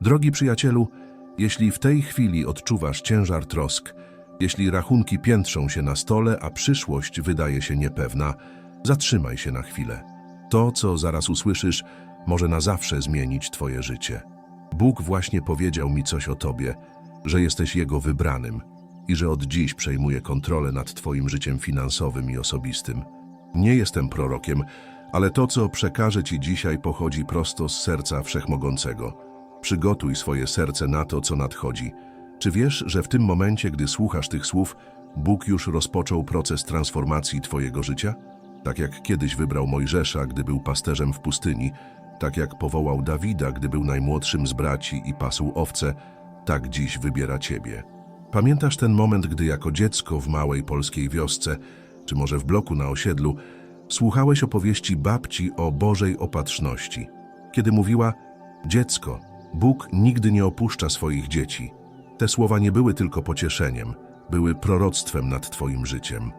Drogi przyjacielu, jeśli w tej chwili odczuwasz ciężar trosk, jeśli rachunki piętrzą się na stole, a przyszłość wydaje się niepewna, zatrzymaj się na chwilę. To, co zaraz usłyszysz, może na zawsze zmienić Twoje życie. Bóg właśnie powiedział mi coś o Tobie, że jesteś Jego wybranym i że od dziś przejmuje kontrolę nad Twoim życiem finansowym i osobistym. Nie jestem prorokiem, ale to, co przekażę Ci dzisiaj, pochodzi prosto z serca Wszechmogącego. Przygotuj swoje serce na to, co nadchodzi. Czy wiesz, że w tym momencie, gdy słuchasz tych słów, Bóg już rozpoczął proces transformacji Twojego życia? Tak jak kiedyś wybrał Mojżesza, gdy był pasterzem w pustyni, tak jak powołał Dawida, gdy był najmłodszym z braci i pasł owce, tak dziś wybiera Ciebie. Pamiętasz ten moment, gdy jako dziecko w małej polskiej wiosce, czy może w bloku na osiedlu, słuchałeś opowieści babci o Bożej opatrzności, kiedy mówiła: Dziecko, Bóg nigdy nie opuszcza swoich dzieci. Te słowa nie były tylko pocieszeniem, były proroctwem nad Twoim życiem.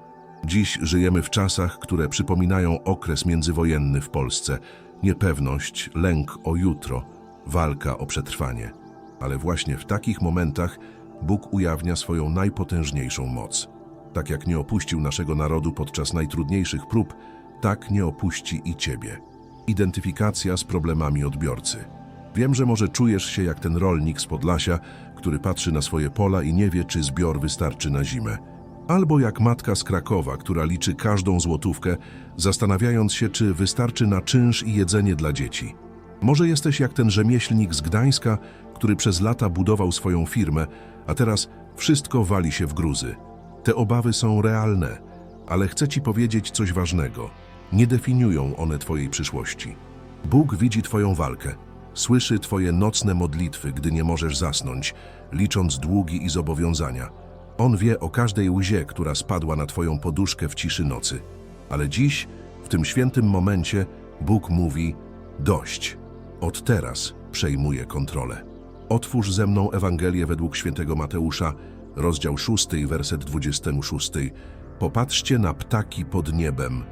Dziś żyjemy w czasach, które przypominają okres międzywojenny w Polsce. Niepewność, lęk o jutro, walka o przetrwanie. Ale właśnie w takich momentach Bóg ujawnia swoją najpotężniejszą moc. Tak jak nie opuścił naszego narodu podczas najtrudniejszych prób, tak nie opuści i Ciebie. Identyfikacja z problemami odbiorcy. Wiem, że może czujesz się jak ten rolnik z Podlasia, który patrzy na swoje pola i nie wie, czy zbior wystarczy na zimę. Albo jak matka z Krakowa, która liczy każdą złotówkę, zastanawiając się, czy wystarczy na czynsz i jedzenie dla dzieci. Może jesteś jak ten rzemieślnik z Gdańska, który przez lata budował swoją firmę, a teraz wszystko wali się w gruzy. Te obawy są realne, ale chcę Ci powiedzieć coś ważnego. Nie definiują one Twojej przyszłości. Bóg widzi Twoją walkę, słyszy Twoje nocne modlitwy, gdy nie możesz zasnąć, licząc długi i zobowiązania. On wie o każdej łzie, która spadła na Twoją poduszkę w ciszy nocy. Ale dziś, w tym świętym momencie, Bóg mówi: Dość. Od teraz przejmuje kontrolę. Otwórz ze mną Ewangelię według świętego Mateusza, rozdział 6, werset 26. Popatrzcie na ptaki pod niebem.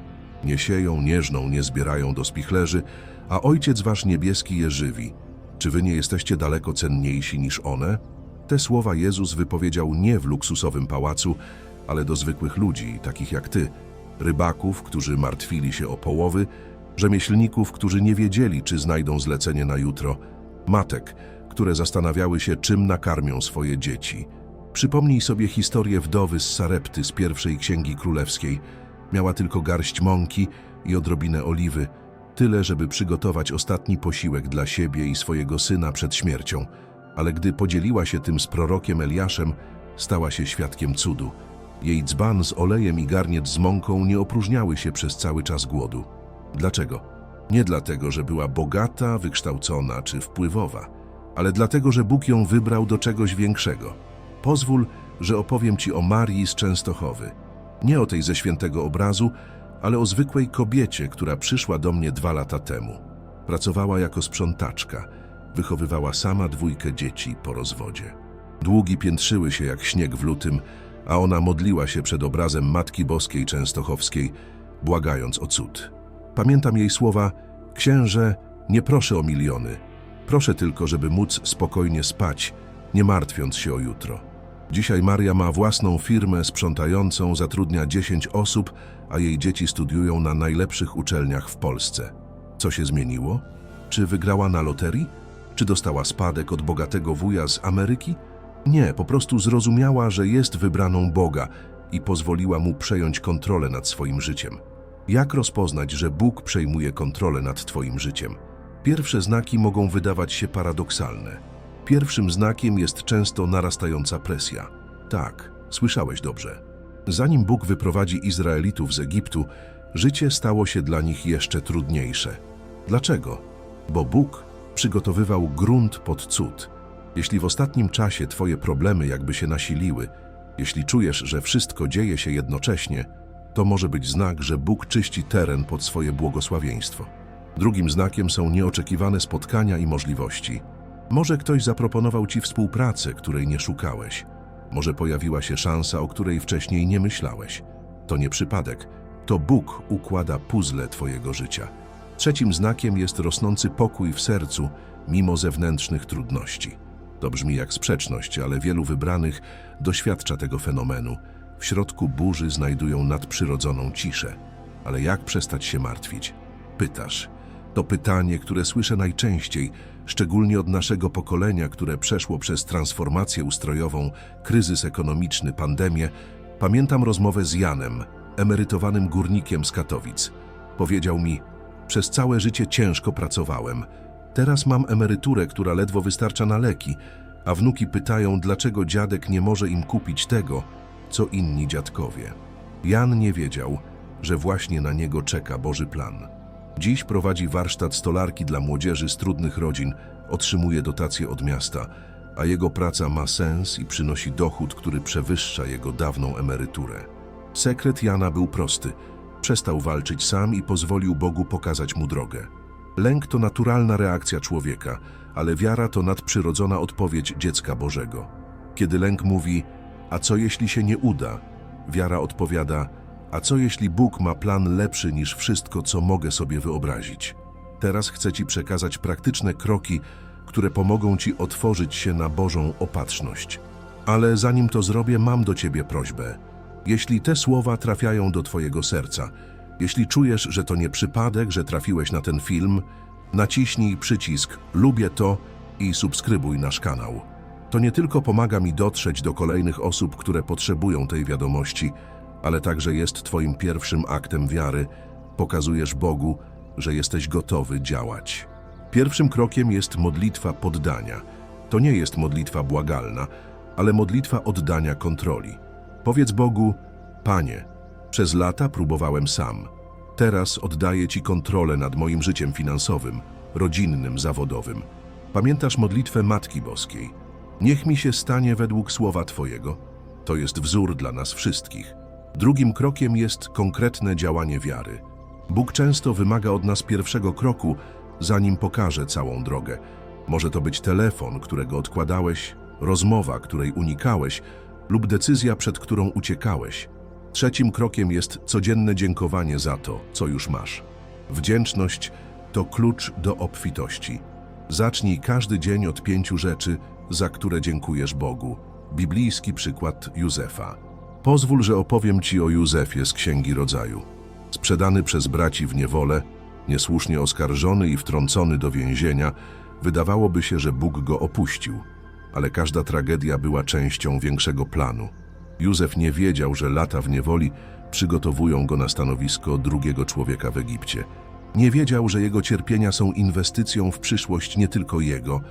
Nie sieją, nie żną, nie zbierają do spichlerzy, a Ojciec Wasz niebieski je żywi. Czy Wy nie jesteście daleko cenniejsi niż one? Te słowa Jezus wypowiedział nie w luksusowym pałacu, ale do zwykłych ludzi, takich jak Ty, rybaków, którzy martwili się o połowy, rzemieślników, którzy nie wiedzieli, czy znajdą zlecenie na jutro, matek, które zastanawiały się, czym nakarmią swoje dzieci. Przypomnij sobie historię wdowy z Sarepty z pierwszej księgi królewskiej. Miała tylko garść mąki i odrobinę oliwy, tyle, żeby przygotować ostatni posiłek dla siebie i swojego syna przed śmiercią. Ale gdy podzieliła się tym z prorokiem Eliaszem, stała się świadkiem cudu. Jej dzban z olejem i garniec z mąką nie opróżniały się przez cały czas głodu. Dlaczego? Nie dlatego, że była bogata, wykształcona czy wpływowa, ale dlatego, że Bóg ją wybrał do czegoś większego. Pozwól, że opowiem Ci o Marii z Częstochowy. Nie o tej ze świętego obrazu, ale o zwykłej kobiecie, która przyszła do mnie dwa lata temu. Pracowała jako sprzątaczka, wychowywała sama dwójkę dzieci po rozwodzie. Długi piętrzyły się jak śnieg w lutym, a ona modliła się przed obrazem Matki Boskiej Częstochowskiej, błagając o cud. Pamiętam jej słowa: Księże, nie proszę o miliony. Proszę tylko, żeby móc spokojnie spać, nie martwiąc się o jutro. Dzisiaj Maria ma własną firmę sprzątającą, zatrudnia 10 osób, a jej dzieci studiują na najlepszych uczelniach w Polsce. Co się zmieniło? Czy wygrała na loterii? Czy dostała spadek od bogatego wuja z Ameryki? Nie, po prostu zrozumiała, że jest wybraną Boga i pozwoliła mu przejąć kontrolę nad swoim życiem. Jak rozpoznać, że Bóg przejmuje kontrolę nad Twoim życiem? Pierwsze znaki mogą wydawać się paradoksalne. Pierwszym znakiem jest często narastająca presja. Tak, słyszałeś dobrze. Zanim Bóg wyprowadzi Izraelitów z Egiptu, życie stało się dla nich jeszcze trudniejsze. Dlaczego? Bo Bóg przygotowywał grunt pod cud. Jeśli w ostatnim czasie Twoje problemy jakby się nasiliły, jeśli czujesz, że wszystko dzieje się jednocześnie, to może być znak, że Bóg czyści teren pod swoje błogosławieństwo. Drugim znakiem są nieoczekiwane spotkania i możliwości. Może ktoś zaproponował Ci współpracę, której nie szukałeś. Może pojawiła się szansa, o której wcześniej nie myślałeś. To nie przypadek. To Bóg układa puzzle Twojego życia. Trzecim znakiem jest rosnący pokój w sercu, mimo zewnętrznych trudności. To brzmi jak sprzeczność, ale wielu wybranych doświadcza tego fenomenu. W środku burzy znajdują nadprzyrodzoną ciszę. Ale jak przestać się martwić? Pytasz. To pytanie, które słyszę najczęściej, szczególnie od naszego pokolenia, które przeszło przez transformację ustrojową, kryzys ekonomiczny, pandemię. Pamiętam rozmowę z Janem, emerytowanym górnikiem z Katowic. Powiedział mi: Przez całe życie ciężko pracowałem. Teraz mam emeryturę, która ledwo wystarcza na leki, a wnuki pytają, dlaczego dziadek nie może im kupić tego, co inni dziadkowie. Jan nie wiedział, że właśnie na niego czeka Boży plan. Dziś prowadzi warsztat stolarki dla młodzieży z trudnych rodzin, otrzymuje dotacje od miasta, a jego praca ma sens i przynosi dochód, który przewyższa jego dawną emeryturę. Sekret Jana był prosty. Przestał walczyć sam i pozwolił Bogu pokazać mu drogę. Lęk to naturalna reakcja człowieka, ale wiara to nadprzyrodzona odpowiedź dziecka Bożego. Kiedy lęk mówi, a co jeśli się nie uda? Wiara odpowiada, a co jeśli Bóg ma plan lepszy niż wszystko, co mogę sobie wyobrazić? Teraz chcę Ci przekazać praktyczne kroki, które pomogą Ci otworzyć się na Bożą opatrzność. Ale zanim to zrobię, mam do Ciebie prośbę. Jeśli te słowa trafiają do Twojego serca, jeśli czujesz, że to nie przypadek, że trafiłeś na ten film, naciśnij przycisk Lubię to i subskrybuj nasz kanał. To nie tylko pomaga mi dotrzeć do kolejnych osób, które potrzebują tej wiadomości, ale także jest Twoim pierwszym aktem wiary. Pokazujesz Bogu, że jesteś gotowy działać. Pierwszym krokiem jest modlitwa poddania. To nie jest modlitwa błagalna, ale modlitwa oddania kontroli. Powiedz Bogu, Panie, przez lata próbowałem sam. Teraz oddaję Ci kontrolę nad moim życiem finansowym, rodzinnym, zawodowym. Pamiętasz modlitwę Matki Boskiej? Niech mi się stanie według słowa Twojego. To jest wzór dla nas wszystkich. Drugim krokiem jest konkretne działanie wiary. Bóg często wymaga od nas pierwszego kroku, zanim pokaże całą drogę. Może to być telefon, którego odkładałeś, rozmowa, której unikałeś, lub decyzja, przed którą uciekałeś. Trzecim krokiem jest codzienne dziękowanie za to, co już masz. Wdzięczność to klucz do obfitości. Zacznij każdy dzień od pięciu rzeczy, za które dziękujesz Bogu. Biblijski przykład Józefa. Pozwól, że opowiem Ci o Józefie z Księgi Rodzaju. Sprzedany przez braci w niewolę, niesłusznie oskarżony i wtrącony do więzienia, wydawałoby się, że Bóg go opuścił. Ale każda tragedia była częścią większego planu. Józef nie wiedział, że lata w niewoli przygotowują go na stanowisko drugiego człowieka w Egipcie. Nie wiedział, że jego cierpienia są inwestycją w przyszłość nie tylko jego,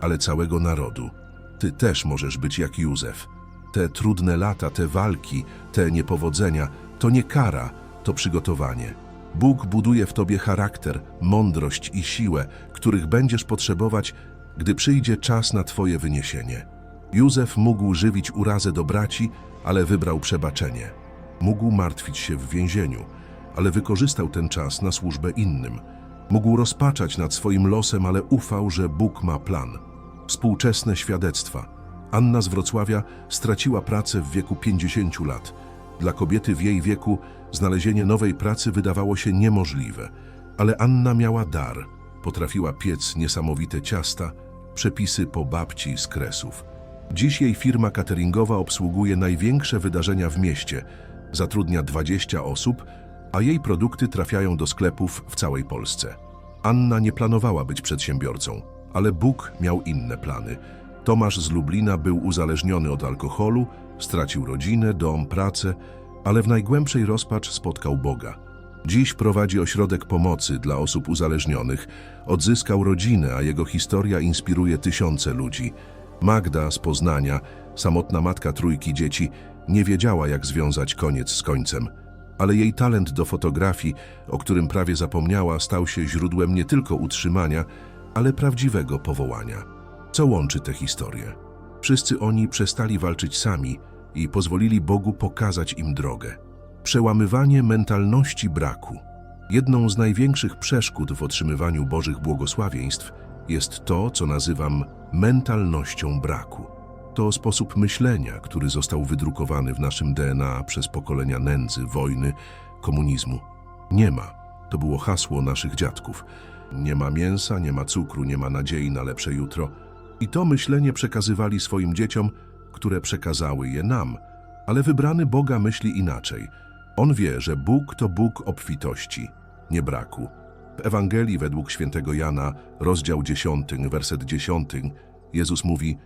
ale całego narodu. Ty też możesz być jak Józef. Te trudne lata, te walki, te niepowodzenia to nie kara, to przygotowanie. Bóg buduje w tobie charakter, mądrość i siłę, których będziesz potrzebować, gdy przyjdzie czas na twoje wyniesienie. Józef mógł żywić urazę do braci, ale wybrał przebaczenie. Mógł martwić się w więzieniu, ale wykorzystał ten czas na służbę innym. Mógł rozpaczać nad swoim losem, ale ufał, że Bóg ma plan. Współczesne świadectwa. Anna z Wrocławia straciła pracę w wieku 50 lat. Dla kobiety w jej wieku znalezienie nowej pracy wydawało się niemożliwe, ale Anna miała dar. Potrafiła piec niesamowite ciasta, przepisy po babci z Kresów. Dziś jej firma cateringowa obsługuje największe wydarzenia w mieście, zatrudnia 20 osób, a jej produkty trafiają do sklepów w całej Polsce. Anna nie planowała być przedsiębiorcą, ale Bóg miał inne plany. Tomasz z Lublina był uzależniony od alkoholu, stracił rodzinę, dom, pracę, ale w najgłębszej rozpacz spotkał Boga. Dziś prowadzi ośrodek pomocy dla osób uzależnionych, odzyskał rodzinę, a jego historia inspiruje tysiące ludzi. Magda z Poznania, samotna matka trójki dzieci, nie wiedziała, jak związać koniec z końcem. Ale jej talent do fotografii, o którym prawie zapomniała, stał się źródłem nie tylko utrzymania, ale prawdziwego powołania. Co łączy te historie? Wszyscy oni przestali walczyć sami i pozwolili Bogu pokazać im drogę. Przełamywanie mentalności braku. Jedną z największych przeszkód w otrzymywaniu Bożych błogosławieństw jest to, co nazywam mentalnością braku. To sposób myślenia, który został wydrukowany w naszym DNA przez pokolenia nędzy, wojny, komunizmu. Nie ma. To było hasło naszych dziadków. Nie ma mięsa, nie ma cukru, nie ma nadziei na lepsze jutro. I to myślenie przekazywali swoim dzieciom, które przekazały je nam. Ale wybrany Boga myśli inaczej. On wie, że Bóg to Bóg obfitości, nie braku. W Ewangelii według świętego Jana, rozdział 10, werset 10, Jezus mówi: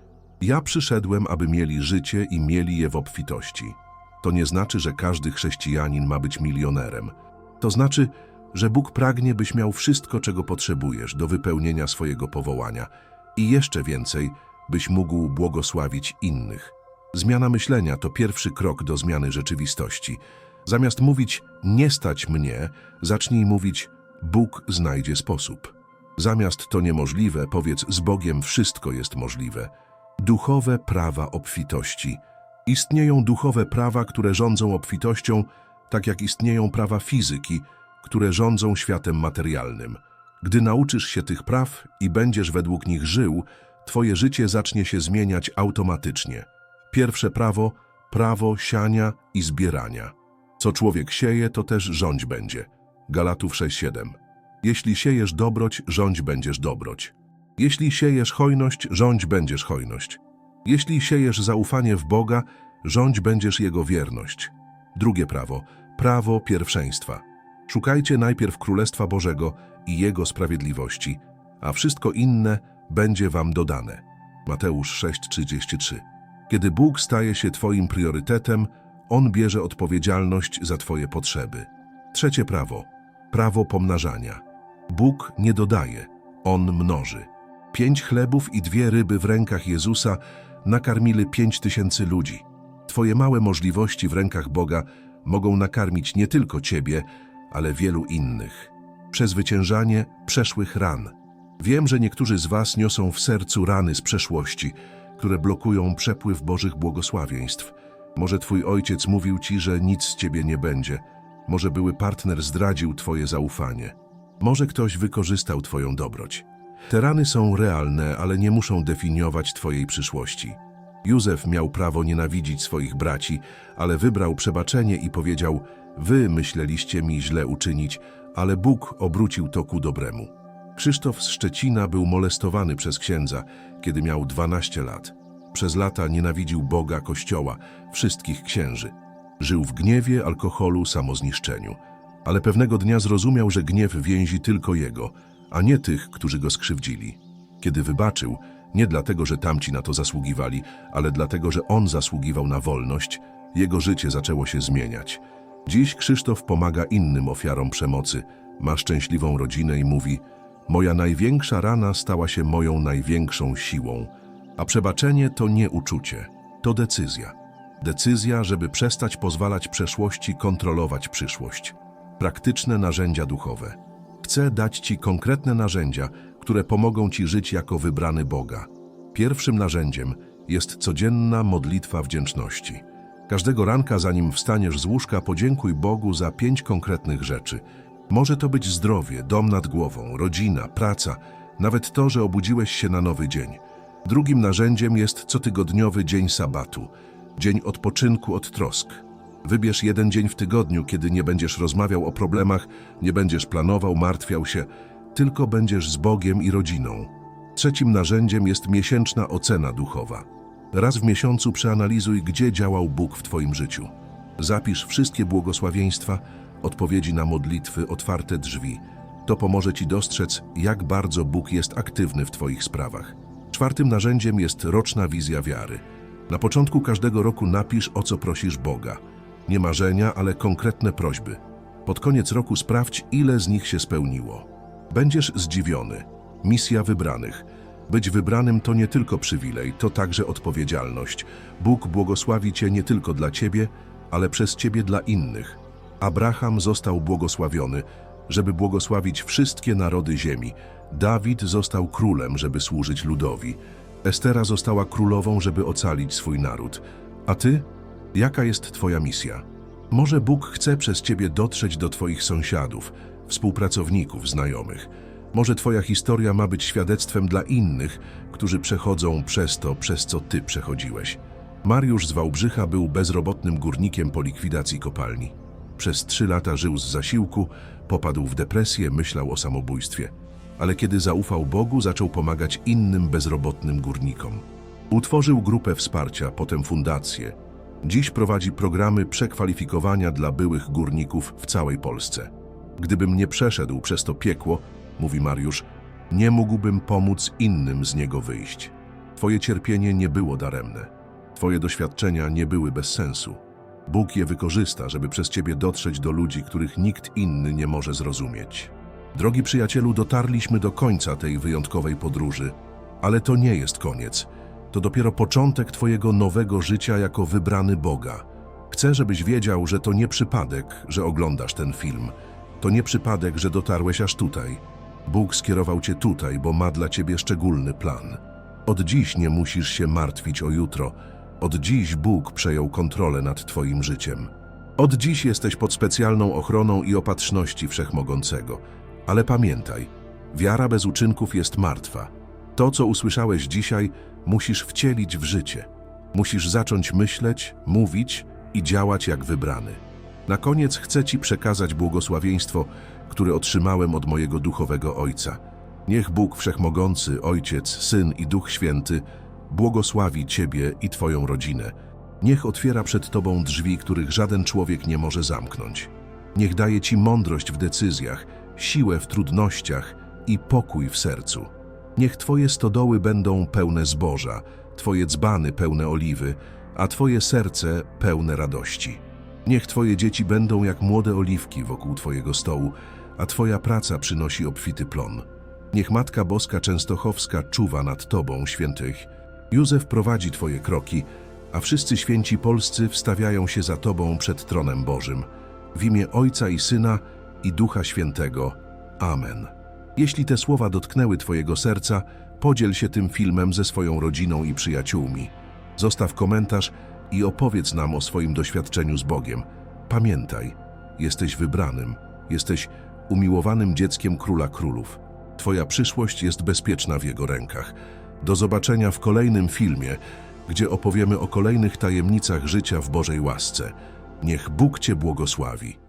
Ja przyszedłem, aby mieli życie i mieli je w obfitości. To nie znaczy, że każdy chrześcijanin ma być milionerem. To znaczy, że Bóg pragnie, byś miał wszystko, czego potrzebujesz do wypełnienia swojego powołania i jeszcze więcej, byś mógł błogosławić innych. Zmiana myślenia to pierwszy krok do zmiany rzeczywistości. Zamiast mówić nie stać mnie, zacznij mówić Bóg znajdzie sposób. Zamiast to niemożliwe, powiedz z Bogiem wszystko jest możliwe. Duchowe prawa obfitości. Istnieją duchowe prawa, które rządzą obfitością, tak jak istnieją prawa fizyki, które rządzą światem materialnym. Gdy nauczysz się tych praw i będziesz według nich żył, twoje życie zacznie się zmieniać automatycznie. Pierwsze prawo prawo siania i zbierania. Co człowiek sieje, to też rządź będzie. Galatów 6:7. Jeśli siejesz dobroć, rządź będziesz dobroć. Jeśli siejesz hojność, rządź będziesz hojność. Jeśli siejesz zaufanie w Boga, rządź będziesz Jego wierność. Drugie prawo, prawo pierwszeństwa. Szukajcie najpierw Królestwa Bożego i Jego sprawiedliwości, a wszystko inne będzie wam dodane. Mateusz 6:33. Kiedy Bóg staje się Twoim priorytetem, On bierze odpowiedzialność za Twoje potrzeby. Trzecie prawo, prawo pomnażania. Bóg nie dodaje, On mnoży. Pięć chlebów i dwie ryby w rękach Jezusa nakarmili pięć tysięcy ludzi. Twoje małe możliwości w rękach Boga mogą nakarmić nie tylko Ciebie, ale wielu innych. Przezwyciężanie przeszłych ran. Wiem, że niektórzy z Was niosą w sercu rany z przeszłości, które blokują przepływ Bożych błogosławieństw. Może Twój ojciec mówił Ci, że nic z Ciebie nie będzie. Może były partner zdradził Twoje zaufanie. Może ktoś wykorzystał Twoją dobroć. Te rany są realne, ale nie muszą definiować Twojej przyszłości. Józef miał prawo nienawidzić swoich braci, ale wybrał przebaczenie i powiedział: Wy myśleliście mi źle uczynić, ale Bóg obrócił to ku dobremu. Krzysztof z Szczecina był molestowany przez księdza, kiedy miał 12 lat. Przez lata nienawidził Boga, Kościoła, wszystkich księży. Żył w gniewie, alkoholu, samozniszczeniu. Ale pewnego dnia zrozumiał, że gniew więzi tylko jego, a nie tych, którzy go skrzywdzili. Kiedy wybaczył, nie dlatego, że tamci na to zasługiwali, ale dlatego, że on zasługiwał na wolność, jego życie zaczęło się zmieniać. Dziś Krzysztof pomaga innym ofiarom przemocy, ma szczęśliwą rodzinę i mówi: Moja największa rana stała się moją największą siłą, a przebaczenie to nie uczucie, to decyzja. Decyzja, żeby przestać pozwalać przeszłości kontrolować przyszłość. Praktyczne narzędzia duchowe. Chcę dać Ci konkretne narzędzia, które pomogą Ci żyć jako wybrany Boga. Pierwszym narzędziem jest codzienna modlitwa wdzięczności. Każdego ranka, zanim wstaniesz z łóżka, podziękuj Bogu za pięć konkretnych rzeczy. Może to być zdrowie, dom nad głową, rodzina, praca, nawet to, że obudziłeś się na nowy dzień. Drugim narzędziem jest cotygodniowy dzień sabatu, dzień odpoczynku od trosk. Wybierz jeden dzień w tygodniu, kiedy nie będziesz rozmawiał o problemach, nie będziesz planował, martwiał się, tylko będziesz z Bogiem i rodziną. Trzecim narzędziem jest miesięczna ocena duchowa. Raz w miesiącu przeanalizuj, gdzie działał Bóg w Twoim życiu. Zapisz wszystkie błogosławieństwa, odpowiedzi na modlitwy, otwarte drzwi. To pomoże Ci dostrzec, jak bardzo Bóg jest aktywny w Twoich sprawach. Czwartym narzędziem jest roczna wizja wiary. Na początku każdego roku napisz, o co prosisz Boga. Nie marzenia, ale konkretne prośby. Pod koniec roku sprawdź, ile z nich się spełniło. Będziesz zdziwiony. Misja wybranych. Być wybranym to nie tylko przywilej, to także odpowiedzialność. Bóg błogosławi Cię nie tylko dla Ciebie, ale przez Ciebie dla innych. Abraham został błogosławiony, żeby błogosławić wszystkie narody ziemi. Dawid został królem, żeby służyć ludowi. Estera została królową, żeby ocalić swój naród. A Ty? Jaka jest Twoja misja? Może Bóg chce przez Ciebie dotrzeć do Twoich sąsiadów, współpracowników, znajomych. Może Twoja historia ma być świadectwem dla innych, którzy przechodzą przez to, przez co Ty przechodziłeś. Mariusz z Wałbrzycha był bezrobotnym górnikiem po likwidacji kopalni. Przez trzy lata żył z zasiłku, popadł w depresję, myślał o samobójstwie. ale kiedy zaufał Bogu, zaczął pomagać innym bezrobotnym górnikom. Utworzył grupę wsparcia, potem fundację. Dziś prowadzi programy przekwalifikowania dla byłych górników w całej Polsce. Gdybym nie przeszedł przez to piekło, mówi Mariusz, nie mógłbym pomóc innym z niego wyjść. Twoje cierpienie nie było daremne. Twoje doświadczenia nie były bez sensu. Bóg je wykorzysta, żeby przez ciebie dotrzeć do ludzi, których nikt inny nie może zrozumieć. Drogi przyjacielu, dotarliśmy do końca tej wyjątkowej podróży, ale to nie jest koniec. To dopiero początek Twojego nowego życia jako wybrany Boga. Chcę, żebyś wiedział, że to nie przypadek, że oglądasz ten film. To nie przypadek, że dotarłeś aż tutaj. Bóg skierował Cię tutaj, bo ma dla Ciebie szczególny plan. Od dziś nie musisz się martwić o jutro. Od dziś Bóg przejął kontrolę nad Twoim życiem. Od dziś jesteś pod specjalną ochroną i opatrzności Wszechmogącego. Ale pamiętaj, wiara bez uczynków jest martwa. To, co usłyszałeś dzisiaj, musisz wcielić w życie. Musisz zacząć myśleć, mówić i działać jak wybrany. Na koniec chcę Ci przekazać błogosławieństwo, które otrzymałem od mojego duchowego Ojca. Niech Bóg Wszechmogący, Ojciec, Syn i Duch Święty błogosławi Ciebie i Twoją rodzinę. Niech otwiera przed Tobą drzwi, których żaden człowiek nie może zamknąć. Niech daje Ci mądrość w decyzjach, siłę w trudnościach i pokój w sercu. Niech Twoje stodoły będą pełne zboża, Twoje dzbany pełne oliwy, a Twoje serce pełne radości. Niech Twoje dzieci będą jak młode oliwki wokół Twojego stołu, a Twoja praca przynosi obfity plon. Niech Matka Boska Częstochowska czuwa nad Tobą, świętych. Józef prowadzi Twoje kroki, a wszyscy święci polscy wstawiają się za Tobą przed tronem Bożym. W imię Ojca i Syna i Ducha Świętego. Amen. Jeśli te słowa dotknęły Twojego serca, podziel się tym filmem ze swoją rodziną i przyjaciółmi. Zostaw komentarz i opowiedz nam o swoim doświadczeniu z Bogiem. Pamiętaj, jesteś wybranym, jesteś umiłowanym dzieckiem Króla Królów. Twoja przyszłość jest bezpieczna w Jego rękach. Do zobaczenia w kolejnym filmie, gdzie opowiemy o kolejnych tajemnicach życia w Bożej łasce. Niech Bóg Cię błogosławi.